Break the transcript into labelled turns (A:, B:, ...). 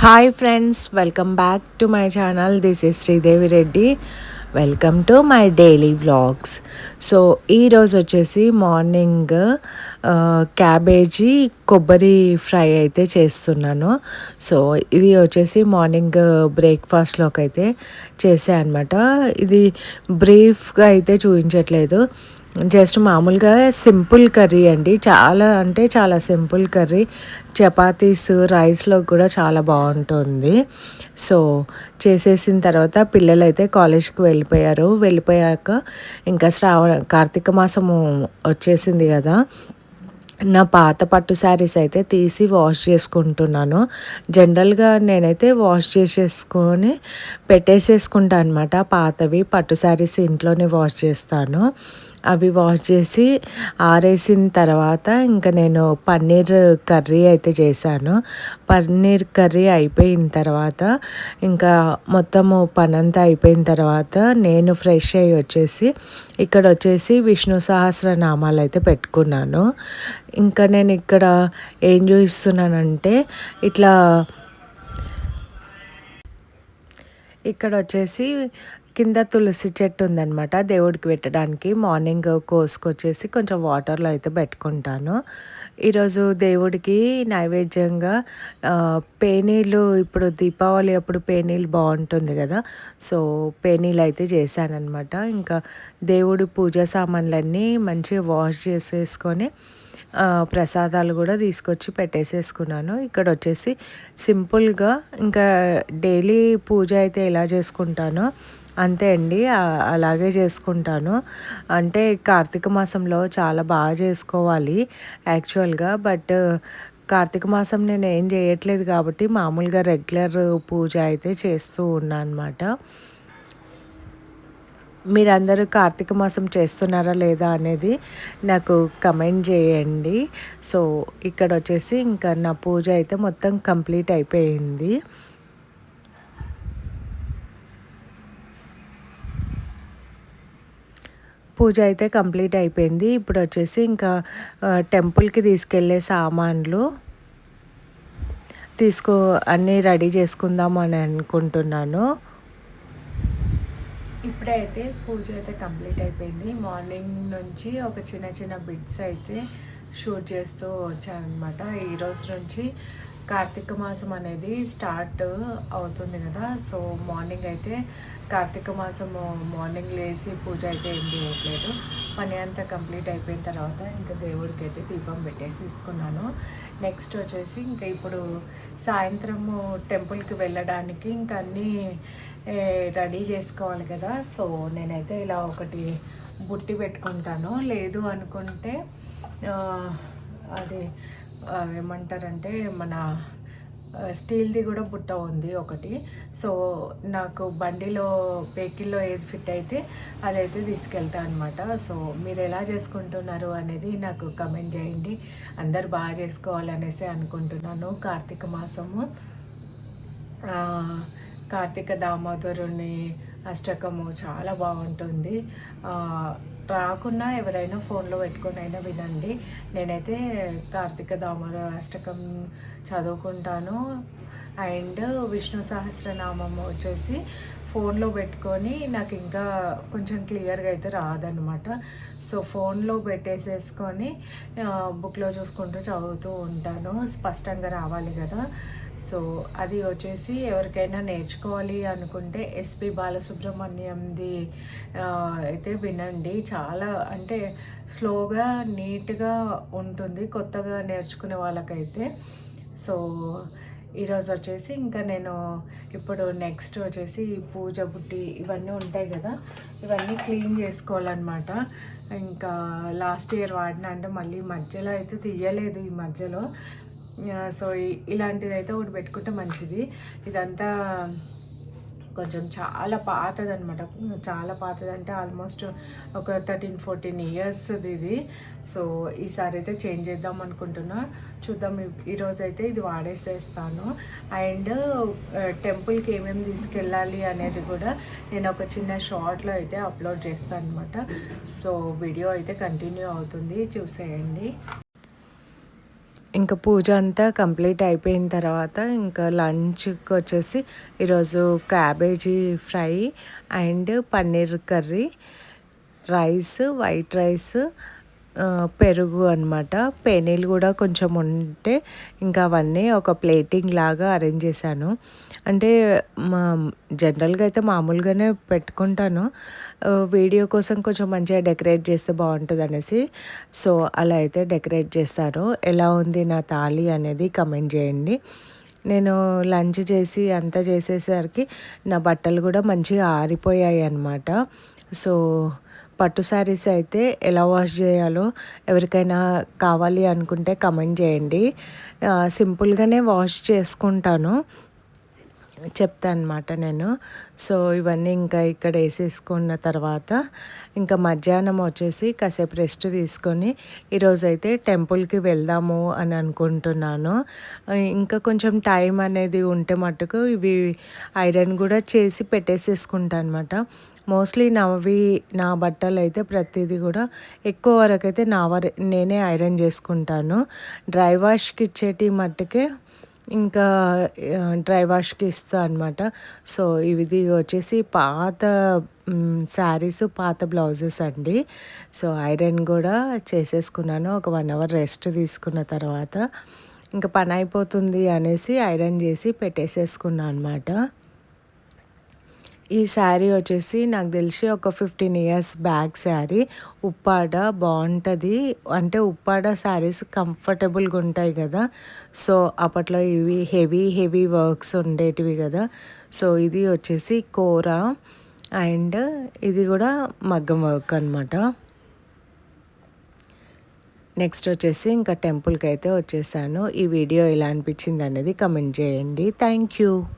A: Hi friends welcome back to my channel this is Sridevi Reddy welcome to my daily vlogs so ఈరోజు వచ్చేసి morning cabbage uh, కొబ్బరి fry అయితే చేస్తున్నాను. So ఇది వచ్చేసి morning బ్రేక్ఫాస్ట్లోకి uh, అయితే చేసా అనమాట ఇది బ్రీఫ్గా అయితే చూపించట్లేదు. జస్ట్ మామూలుగా సింపుల్ కర్రీ అండి. చాలా అంటే చాలా సింపుల్ కర్రీ. చపాతీస్ రైస్లో కూడా చాలా బాగుంటుంది. సో చేసేసిన తర్వాత పిల్లలు అయితే కాలేజ్కి వెళ్ళిపోయారు. వెళ్ళిపోయాక ఇంకా శ్రావణ కార్తీక మాసము వచ్చేసింది కదా. నా పాత పట్టు శారీస్ అయితే తీసి వాష్ చేసుకుంటున్నాను. జనరల్గా నేనైతే వాష్ చేసేసుకొని పెట్టేసేసుకుంటాను అనమాట పాతవి పట్టు శారీస్ ఇంట్లోనే వాష్ చేస్తాను. అవి వాష్ చేసి ఆరేసిన తర్వాత ఇంకా నేను పన్నీర్ కర్రీ అయితే చేశాను. పన్నీర్ కర్రీ అయిపోయిన తర్వాత ఇంకా మొత్తము పనంతా అయిపోయిన తర్వాత నేను ఫ్రెష్ అయ్యి వచ్చేసి ఇక్కడ వచ్చేసి విష్ణు సహస్రనామాలు అయితే పెట్టుకున్నాను. ఇంకా నేను ఇక్కడ ఏం చూస్తున్నానంటే ఇట్లా ఇక్కడ వచ్చేసి కింద తులసి చెట్టు ఉందనమాట దేవుడికి పెట్టడానికి మార్నింగ్ కోసుకొచ్చేసి కొంచెం వాటర్లో అయితే పెట్టుకుంటాను. ఈరోజు దేవుడికి నైవేద్యంగా పేనీలు ఇప్పుడు దీపావళి అప్పుడు పేనీలు బాగుంటుంది కదా. సో పేనీలు అయితే చేశానమాట ఇంకా దేవుడి పూజా సామాన్లన్నీ మంచిగా వాష్ చేసేసుకొని ప్రసాదాలు కూడా తీసుకొచ్చి పెట్టేసేసుకున్నాను. ఇక్కడ వచ్చేసి సింపుల్గా ఇంకా డైలీ పూజ అయితే ఎలా చేసుకుంటానో అంతే అండి. అలాగే చేసుకుంటాను. అంటే కార్తీక మాసంలో చాలా బాగా చేసుకోవాలి యాక్చువల్గా. బట్ కార్తీక మాసం నేను ఏం చేయట్లేదు కాబట్టి మామూలుగా రెగ్యులర్ పూజ అయితే చేస్తూ ఉన్నా అనమాట మీరందరూ కార్తీక మాసం చేస్తున్నారా లేదా అనేది నాకు కమెంట్ చేయండి. సో ఇక్కడ వచ్చేసి ఇంకా నా పూజ అయితే మొత్తం కంప్లీట్ అయిపోయింది. పూజ అయితే కంప్లీట్ అయిపోయింది. ఇప్పుడు వచ్చేసి ఇంకా టెంపుల్కి తీసుకెళ్ళే సామాన్లు తీసుకో అన్నీ రెడీ చేసుకుందాం అని అనుకుంటున్నాను. ఇప్పుడైతే పూజ అయితే కంప్లీట్ అయిపోయింది. మార్నింగ్ నుంచి ఒక చిన్న చిన్న బిట్స్ అయితే షూట్ చేస్తూ వచ్చానమాట ఈరోజు నుంచి కార్తీక మాసం అనేది స్టార్ట్ అవుతుంది కదా. సో మార్నింగ్ అయితే కార్తీక మాసం మార్నింగ్ లేచి పూజ అయితే ఏం చేయట్లేదు. పని అంతా కంప్లీట్ అయిపోయిన తర్వాత ఇంకా దేవుడికి అయితే దీపం పెట్టేసి తీసుకున్నాను. నెక్స్ట్ వచ్చేసి ఇంకా ఇప్పుడు సాయంత్రము టెంపుల్కి వెళ్ళడానికి ఇంకా అన్నీ రెడీ చేసుకోవాలి కదా. సో నేనైతే ఇలా ఒకటి బుట్టి పెట్టుకుంటాను. లేదు అనుకుంటే అది ఏమంటారంటే మన స్టీల్ది కూడా బుట్ట ఉంది ఒకటి. సో నాకు బండిలో వెహికల్లో ఏది ఫిట్ అయితే అదైతే తీసుకెళ్తా అనమాట సో మీరు ఎలా చేసుకుంటున్నారు అనేది నాకు కమెంట్ చేయండి. అందరు బాగా చేసుకోవాలనేసి అనుకుంటున్నాను. కార్తీక మాసము. కార్తీక దామోదరుని అష్టకము చాలా బాగుంటుంది. రాకున్నా ఎవరైనా ఫోన్లో పెట్టుకొని అయినా వినండి. నేనైతే కార్తీక దామర అష్టకం చదువుకుంటాను. అండ్ విష్ణు సహస్రనామం వచ్చేసి ఫోన్లో పెట్టుకొని నాకు ఇంకా కొంచెం క్లియర్గా అయితే రాదనమాట సో ఫోన్లో పెట్టేసేసుకొని బుక్లో చూసుకుంటూ చదువుతూ ఉంటాను. స్పష్టంగా రావాలి కదా. సో అది వచ్చేసి ఎవరికైనా నేర్చుకోవాలి అనుకుంటే ఎస్పి బాలసుబ్రహ్మణ్యంది అయితే వినండి. చాలా అంటే స్లోగా నీట్గా ఉంటుంది కొత్తగా నేర్చుకునే వాళ్ళకైతే. సో ఈరోజు వచ్చేసి ఇంకా నేను ఇప్పుడు నెక్స్ట్ వచ్చేసి పూజ బుట్టి ఇవన్నీ ఉంటాయి కదా ఇవన్నీ క్లీన్ చేసుకోవాలన్నమాట. ఇంకా లాస్ట్ ఇయర్ వాడిన అంటే మళ్ళీ మధ్యలో అయితే తీయలేదు ఈ మధ్యలో. సో ఇలాంటిది అయితే ఒకటి పెట్టుకుంటే మంచిది. ఇదంతా కొంచెం చాలా పాతది అనమాట చాలా పాతది అంటే ఆల్మోస్ట్ ఒక థర్టీన్ ఫోర్టీన్ ఇయర్స్ ఇది. సో ఈసారి అయితే చేంజ్ చేద్దాం అనుకుంటున్నా. చూద్దాం ఈరోజు అయితే ఇది వాడేసేస్తాను. అండ్ టెంపుల్కి ఏమేమి తీసుకెళ్ళాలి అనేది కూడా నేను ఒక చిన్న షార్ట్లో అయితే అప్లోడ్ చేస్తాను అనమాట సో వీడియో అయితే కంటిన్యూ అవుతుంది. చూసేయండి. ఇంకా పూజ అంతా కంప్లీట్ అయిపోయిన తర్వాత ఇంకా లంచ్కి వచ్చేసి ఈరోజు cabbage fry and paneer curry rice white rice పెరుగు అనమాట పేనీలు కూడా కొంచెం ఉంటే ఇంకా అవన్నీ ఒక ప్లేటింగ్ లాగా అరేంజ్ చేశాను. అంటే మా జనరల్గా అయితే మామూలుగానే పెట్టుకుంటాను. వీడియో కోసం కొంచెం మంచిగా డెకరేట్ చేస్తే బాగుంటుంది అనేసి సో అలా అయితే డెకరేట్ చేస్తాను ఎలా ఉంది నా తాళి అనేది కమెంట్ చేయండి. నేను లంచ్ చేసి అంతా చేసేసరికి నా బట్టలు కూడా మంచిగా ఆరిపోయాయి అన్నమాట. సో పట్టు శారీస్ అయితే ఎలా వాష్ చేయాలో ఎవరికైనా కావాలి అనుకుంటే కమెంట్ చేయండి. సింపుల్గానే వాష్ చేసుకుంటాను. చెప్తాను అనమాట నేను. సో ఇవన్నీ ఇంకా ఇక్కడ వేసేసుకున్న తర్వాత ఇంకా మధ్యాహ్నం వచ్చేసి కాసేపు రెస్ట్ తీసుకొని ఈరోజైతే టెంపుల్కి వెళ్దాము అని అనుకుంటున్నాను. ఇంకా కొంచెం టైం అనేది ఉంటే మటుకు ఇవి ఐరన్ కూడా చేసి పెట్టేసేసుకుంటాను అనమాట మోస్ట్లీ నావి నా బట్టలు అయితే ప్రతిదీ కూడా ఎక్కువ వరకు అయితే నా వర నేనే ఐరన్ చేసుకుంటాను. డ్రై వాష్కి ఇచ్చేటి మట్టుకే ఇంకా డ్రై వాష్కి ఇస్తా అనమాట సో ఇది వచ్చేసి పాత శారీస్ పాత బ్లౌజెస్ అండి. సో ఐరన్ కూడా చేసేసుకున్నాను. ఒక వన్ అవర్ రెస్ట్ తీసుకున్న తర్వాత. ఇంకా పని అయిపోతుంది అనేసి ఐరన్ చేసి పెట్టేసేసుకున్నాను అనమాట ఈ శారీ వచ్చేసి నాకు తెలిసి ఒక fifteen years back sari. Uppada బాగుంటుంది. అంటే ఉప్పాడ శారీస్ కంఫర్టబుల్గా ఉంటాయి కదా. సో అప్పట్లో ఇవి హెవీ హెవీ వర్క్స్ ఉండేటివి కదా. సో ఇది వచ్చేసి కూర అండ్ ఇది కూడా మగ్గం వర్క్ అనమాట నెక్స్ట్ వచ్చేసి ఇంకా టెంపుల్కి అయితే వచ్చేసాను. ఈ వీడియో ఎలా అనిపించింది అనేది కమెంట్ చేయండి. Thank you.